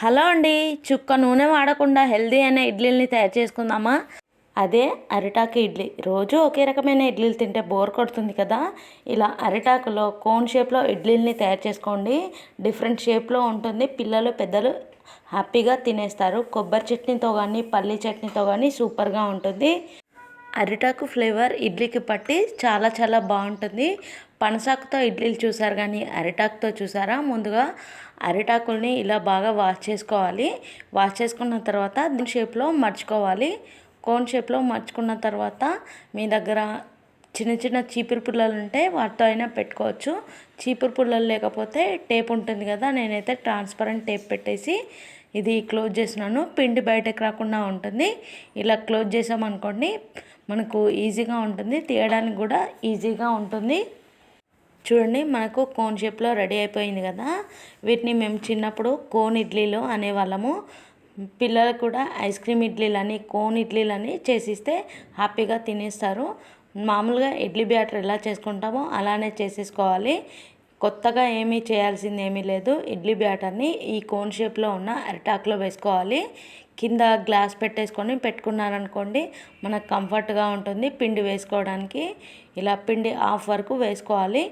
Hello అండి చుక్క నూనె వాడకుండా హెల్దీ అయిన ఇడ్లీని తయారు చేసుకుందామా? అదే అరిటాకు ఇడ్లీ. రోజు ఒకే రకమైన ఇడ్లీలు తింటే బోర్ కొడుతుంది కదా? ఇలా అరిటాకులో కోన్ షేప్లో ఇడ్లీని తయారు చేసుకోండి. డిఫరెంట్ షేప్లో ఉంటుంది. పిల్లలు పెద్దలు హ్యాపీగా తినేస్తారు. కొబ్బరి చట్నీతో కానీ పల్లి చట్నీతో కానీ సూపర్గా ఉంటుంది. అరిటాకు ఫ్లేవర్ ఇడ్లీకి పట్టి చాలా చాలా బాగుంటుంది. పనసాకుతో ఇడ్లీలు చూసారు కానీ అరిటాకుతో చూసారా? ముందుగా అరిటాకుల్ని ఇలా బాగా వాష్ చేసుకోవాలి. వాష్ చేసుకున్న తర్వాత దీని షేప్లో మర్చుకోవాలి. కోన్ షేప్లో మర్చుకున్న తర్వాత మీ దగ్గర చిన్న చిన్న చీపురు పుల్లలు ఉంటే వాటితో అయినా పెట్టుకోవచ్చు. చీపురు పుల్లలు లేకపోతే టేప్ ఉంటుంది కదా నేనైతే ట్రాన్స్పరెంట్ టేప్ పెట్టేసి ఇది క్లోజ్ చేసినాను పిండి బయటకు రాకుండా ఉంటుంది. ఇలా క్లోజ్ చేసామనుకోండి మనకు ఈజీగా ఉంటుంది. తీయడానికి కూడా ఈజీగా ఉంటుంది. చూడండి మనకు కోన్ షేప్లో రెడీ అయిపోయింది కదా. వీటిని మేము చిన్నప్పుడు కోన్ ఇడ్లీలు అనేవాళ్ళము. పిల్లలకు కూడా ఐస్ క్రీమ్ ఇడ్లీలని కోన్ ఇడ్లీలని చేసిస్తే హ్యాపీగా తినేస్తారు. మామూలుగా ఇడ్లీ బ్యాటర్ ఎలా చేసుకుంటామో అలానే చేసేసుకోవాలి. కొత్తగా ఏమీ చేయాల్సింది ఏమీ లేదు. ఇడ్లీ బ్యాటర్ని ఈ కోన్ షేప్లో ఉన్న అరిటాక్లో వేసుకోవాలి. కింద గ్లాస్ పెట్టేసుకొని పెట్టుకున్నారనుకోండి మనకు కంఫర్ట్గా ఉంటుంది పిండి వేసుకోవడానికి. ఇలా పిండి హాఫ్ వరకు వేసుకోవాలి.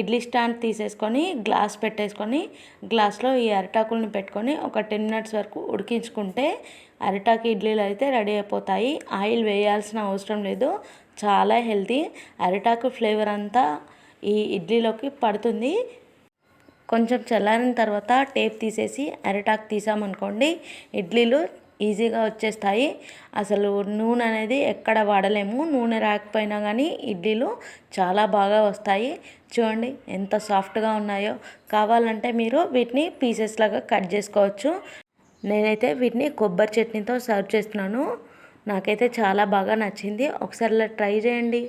ఇడ్లీ స్టాండ్ తీసేసుకొని గ్లాస్ పెట్టేసుకొని గ్లాస్లో ఈ అరిటాకులను పెట్టుకొని ఒక టెన్ మినిట్స్ వరకు ఉడికించుకుంటే అరిటాకు ఇడ్లీలు అయితే రెడీ అయిపోతాయి. ఆయిల్ వేయాల్సిన అవసరం లేదు. చాలా హెల్తీ. అరిటాకు ఫ్లేవర్ అంతా ఈ ఇడ్లీలోకి పడుతుంది. కొంచెం చల్లారిన తర్వాత టేప్ తీసేసి అరిటాకు తీసామనుకోండి ఇడ్లీలు ఈజీగా వచ్చేస్తాయి. అసలు నూనె అనేది ఎక్కడ వాడలేము. నూనె రాకపోయినా కానీ ఇడ్లీలు చాలా బాగా వస్తాయి. చూడండి ఎంత సాఫ్ట్గా ఉన్నాయో. కావాలంటే మీరు వీటిని పీసెస్ లాగా కట్ చేసుకోవచ్చు. నేనైతే వీటిని కొబ్బరి చట్నీతో సర్వ్ చేస్తున్నాను. నాకైతే చాలా బాగా నచ్చింది. ఒకసారి ఇలా ట్రై చేయండి.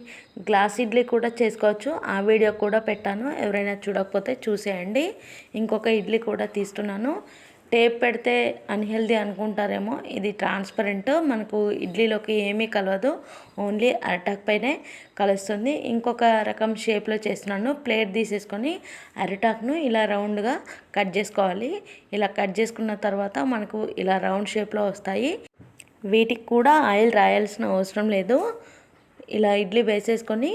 గ్లాస్ ఇడ్లీ కూడా చేసుకోవచ్చు. ఆ వీడియో కూడా పెట్టాను. ఎవరైనా చూడకపోతే చూసేయండి. ఇంకొక ఇడ్లీ కూడా తీస్తున్నాను. టేప్ పెడితే అన్హెల్దీ అనుకుంటారేమో. ఇది ట్రాన్స్పరెంట్. మనకు ఇడ్లీలోకి ఏమీ కలవదు. ఓన్లీ అరటాక్ పైనే కలుస్తుంది. ఇంకొక రకం షేప్లో చేస్తున్నాను. ప్లేట్ తీసేసుకొని అరిటాక్ను ఇలా రౌండ్గా కట్ చేసుకోవాలి. ఇలా కట్ చేసుకున్న తర్వాత మనకు ఇలా రౌండ్ షేప్లో వస్తాయి. వీటికి కూడా ఆయిల్ రాయాల్సిన అవసరం లేదు. ఇలా ఇడ్లీ వేసేసుకొని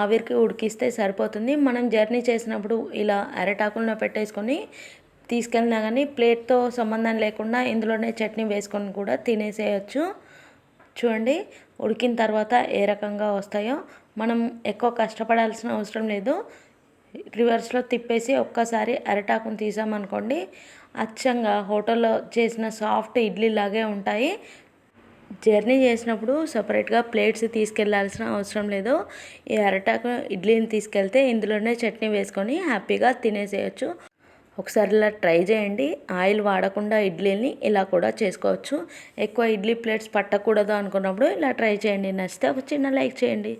ఆవిరికి ఉడికిస్తే సరిపోతుంది. మనం జర్నీ చేసినప్పుడు ఇలా అరటాకులను పెట్టేసుకొని తీసుకెళ్ళినా కానీ ప్లేట్తో సంబంధం లేకుండా ఇందులోనే చట్నీ వేసుకొని కూడా తినేసేయచ్చు. చూడండి ఉడికిన తర్వాత ఏ రకంగా వస్తాయో. మనం ఎక్కువ కష్టపడాల్సిన అవసరం లేదు. రివర్స్లో తిప్పేసి ఒక్కసారి అరటాకును తీసామనుకోండి అచ్చంగా హోటల్లో చేసిన సాఫ్ట్ ఇడ్లీ లాగే ఉంటాయి. జర్నీ చేసినప్పుడు సపరేట్గా ప్లేట్స్ తీసుకెళ్ళాల్సిన అవసరం లేదు. ఈ అరటాకు ఇడ్లీని తీసుకెళ్తే ఇందులోనే చట్నీ వేసుకొని హ్యాపీగా తినేసేయచ్చు. ఒకసారి ఇలా ట్రై చేయండి. ఆయిల్ వాడకుండా ఇడ్లీని ఇలా కూడా చేసుకోవచ్చు. ఎక్కువ ఇడ్లీ ప్లేట్స్ పట్టకూడదు అనుకున్నప్పుడు ఇలా ట్రై చేయండి. నచ్చితే ఒక చిన్న లైక్ చేయండి.